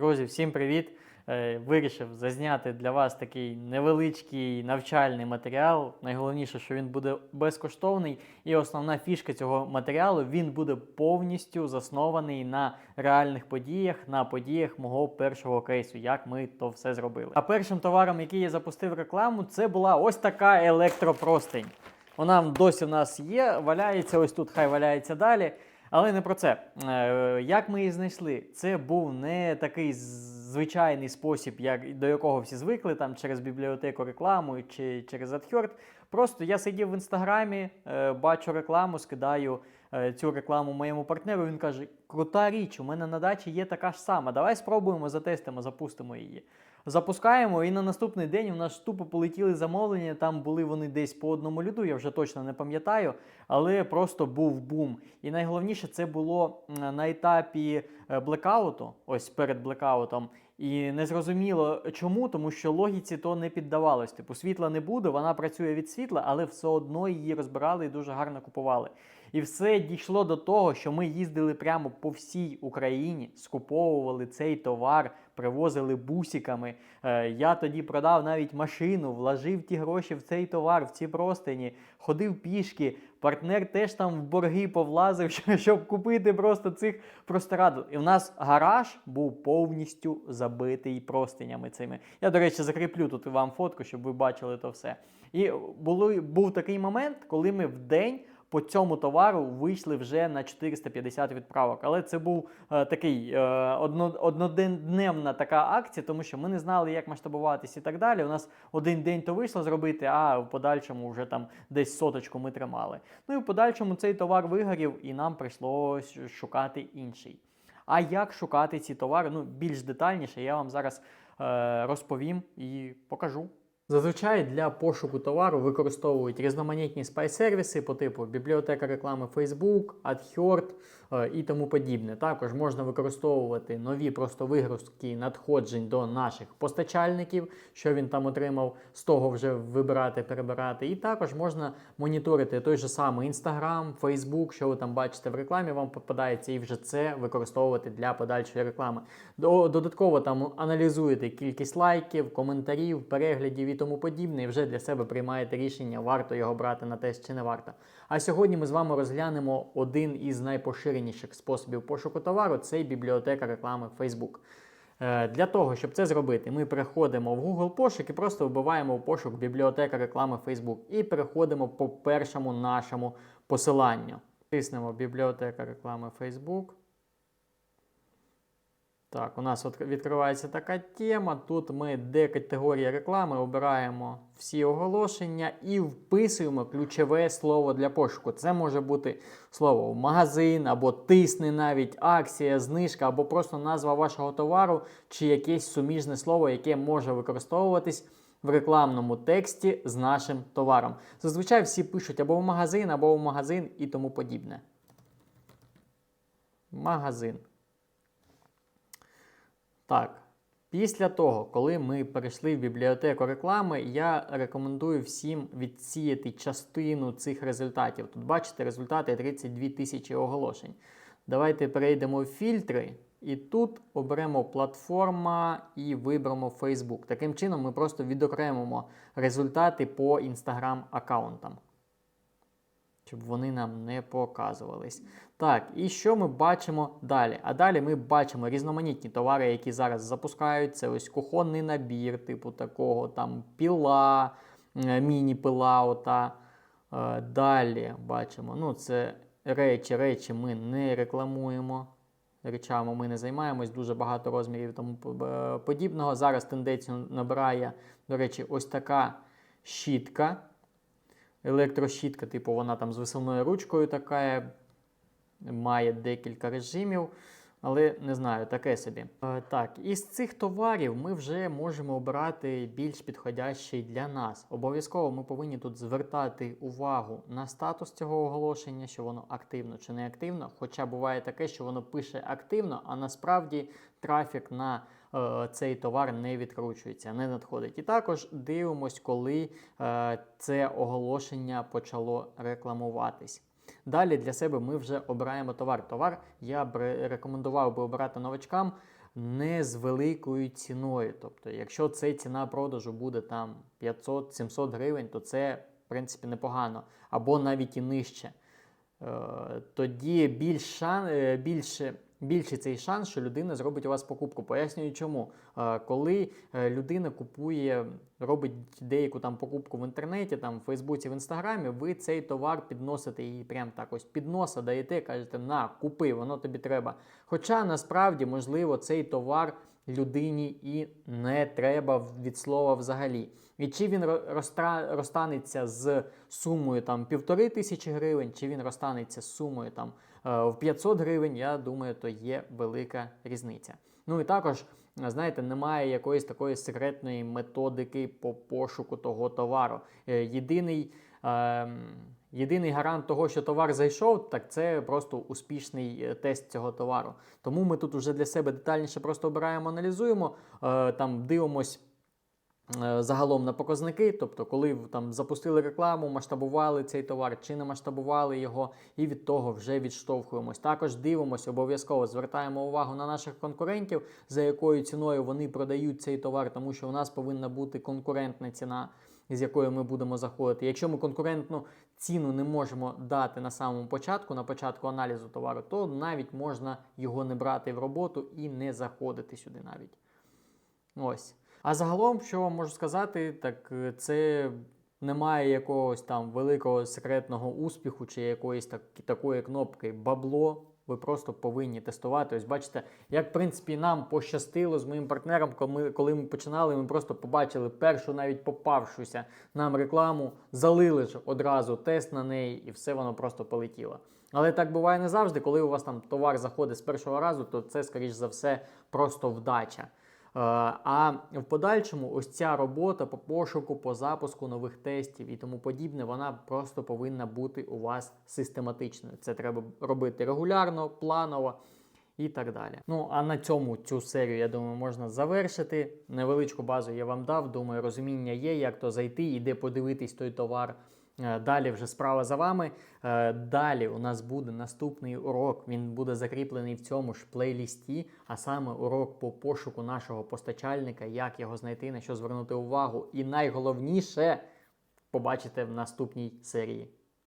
Друзі, всім привіт! Е, Вирішив зазняти для вас такий невеличкий навчальний матеріал. Найголовніше, що він буде безкоштовний, і основна фішка цього матеріалу він буде повністю заснований на реальних подіях, на подіях мого першого кейсу, як ми то все зробили. А першим товаром, який я запустив рекламу, це була ось така електропростень. Вона досі в нас є, валяється ось тут, хай валяється далі. Але не про це. Е, Як ми її знайшли? Це був не такий звичайний спосіб, як, до якого всі звикли, там через бібліотеку рекламу чи через AdHerd. Просто я сидів в інстаграмі, е, бачу рекламу, скидаю цю рекламу моєму партнеру. Він каже: Крута річ, у мене на дачі є така ж сама. Давай спробуємо, затестимо, запустимо її. Запускаємо, і на наступний день у нас тупо полетіли замовлення. Там були вони десь по одному люду, я вже точно не пам'ятаю, але просто був бум. І найголовніше це було на етапі е, блекауту, ось перед блекаутом. І не зрозуміло чому, тому що логіці то не піддавалось. Типу, світла не буде, вона працює від світла, але все одно її розбирали і дуже гарно купували. І все дійшло до того, що ми їздили прямо по всій Україні, скуповували цей товар, привозили бусиками. Е, я тоді продав навіть машину, вложив ті гроші в цей товар, в ці простині, ходив пішки. Партнер теж там в борги повлазив, щоб купити просто цих простирадл. І в нас гараж був повністю забитий простинями цими. Я, до речі, закріплю тут вам фотку, щоб ви бачили то все. І було, був такий момент, коли ми в день по цьому товару вийшли вже на 450 відправок. Але це був е, такий е, одно, одноденна така акція, тому що ми не знали, як масштабуватись і так далі. У нас один день то вийшло зробити, а в подальшому вже там десь соточку ми тримали. Ну і в подальшому цей товар вигорів, і нам прийшлось шукати інший. А як шукати ці товари? Ну, більш детальніше, я вам зараз е, розповім і покажу. Зазвичай для пошуку товару використовують різноманітні спай-сервіси по типу бібліотека реклами Facebook, AdHerd е, і тому подібне. Також можна використовувати нові просто вигрузки надходжень до наших постачальників, що він там отримав, з того вже вибирати, перебирати. І також можна моніторити той же самий Instagram, Facebook, що ви там бачите в рекламі, вам попадається, і вже це використовувати для подальшої реклами. Додатково там аналізуєте кількість лайків, коментарів, переглядів тому подібне, і вже для себе приймаєте рішення, варто його брати на тест чи не варто. А сьогодні ми з вами розглянемо один із найпоширеніших способів пошуку товару це бібліотека реклами Facebook. Е, Для того, щоб це зробити, ми переходимо в Google пошук і просто вбиваємо в пошук бібліотека реклами Facebook і переходимо по першому нашому посиланню. Тиснемо бібліотека реклами Facebook. Так, у нас от відкривається така тема. Тут ми де категорія реклами обираємо всі оголошення і вписуємо ключове слово для пошуку. Це може бути слово магазин, або тисни навіть акція, знижка, або просто назва вашого товару, чи якесь суміжне слово, яке може використовуватись в рекламному тексті з нашим товаром. Зазвичай всі пишуть або в магазин, або в магазин і тому подібне. Магазин. Так, після того, коли ми перейшли в бібліотеку реклами, я рекомендую всім відсіяти частину цих результатів. Тут бачите результати 32 тисячі оголошень. Давайте перейдемо в фільтри. І тут оберемо платформа і виберемо Facebook. Таким чином, ми просто відокремимо результати по Instagram аккаунтам щоб вони нам не показувались. Так, і що ми бачимо далі? А далі ми бачимо різноманітні товари, які зараз запускають. Це ось кухонний набір, типу такого, там піла, е, міні-пила. ота. Е, Далі бачимо, ну це речі, речі ми не рекламуємо. Речами ми не займаємось, дуже багато розмірів тому е, подібного. Зараз тенденцію набирає, до речі, ось така щітка електрощітка, типу вона там з висувною ручкою така, має декілька режимів, але не знаю, таке собі. Е, так, із цих товарів ми вже можемо обирати більш підходящий для нас. Обов'язково ми повинні тут звертати увагу на статус цього оголошення, що воно активно чи не активно. Хоча буває таке, що воно пише активно, а насправді трафік на цей товар не відкручується, не надходить. І також дивимось, коли е, це оголошення почало рекламуватись. Далі для себе ми вже обираємо товар. Товар я б рекомендував би обирати новачкам не з великою ціною. Тобто, якщо це ціна продажу буде там 500-700 гривень, то це в принципі непогано, або навіть і нижче. Е, Тоді більш е, більше, більший цей шанс, що людина зробить у вас покупку. Пояснюю, чому. Коли е, людина купує, робить деяку там покупку в інтернеті, там в Фейсбуці, в інстаграмі, ви цей товар підносите їй прям так ось під носа даєте, кажете, на, купи, воно тобі треба. Хоча насправді, можливо, цей товар людині і не треба від слова взагалі. І чи він ро- розтра- розтанеться з сумою там півтори тисячі гривень, чи він розтанеться з сумою там в 500 гривень, я думаю, то є велика різниця. Ну і також, е, знаєте, немає якоїсь такої секретної методики по пошуку того товару. Е, Єдиний. ем, Єдиний гарант того, що товар зайшов, так це просто успішний е, тест цього товару. Тому ми тут вже для себе детальніше просто обираємо, аналізуємо, е, там дивимось е, загалом на показники, тобто, коли там запустили рекламу, масштабували цей товар чи не масштабували його, і від того вже відштовхуємось. Також дивимося, обов'язково звертаємо увагу на наших конкурентів, за якою ціною вони продають цей товар, тому що у нас повинна бути конкурентна ціна. З якою ми будемо заходити. Якщо ми конкурентну ціну не можемо дати на самому початку, на початку аналізу товару, то навіть можна його не брати в роботу і не заходити сюди навіть. Ось. А загалом, що вам можу сказати, так е, це немає якогось там великого секретного успіху чи якоїсь так, такої кнопки бабло. Ви просто повинні тестувати. Ось бачите, як в принципі нам пощастило з моїм партнером, коли ми, коли ми починали, ми просто побачили першу навіть попавшуся нам рекламу, залили ж одразу тест на неї, і все воно просто полетіло. Але так буває не завжди, коли у вас там товар заходить з першого разу, то це, скоріш за все, просто вдача. Е, А в подальшому ось ця робота по пошуку, по запуску нових тестів і тому подібне, вона просто повинна бути у вас систематичною. Це треба робити регулярно, планово і так далі. Ну а на цьому цю серію, я думаю, можна завершити. Невеличку базу я вам дав. Думаю, розуміння є, як то зайти і де подивитись той товар. Е, Далі вже справа за вами. Е, Далі у нас буде наступний урок. Він буде закріплений в цьому ж плейлісті, а саме урок по пошуку нашого постачальника, як його знайти, на що звернути увагу. І найголовніше побачите в наступній серії.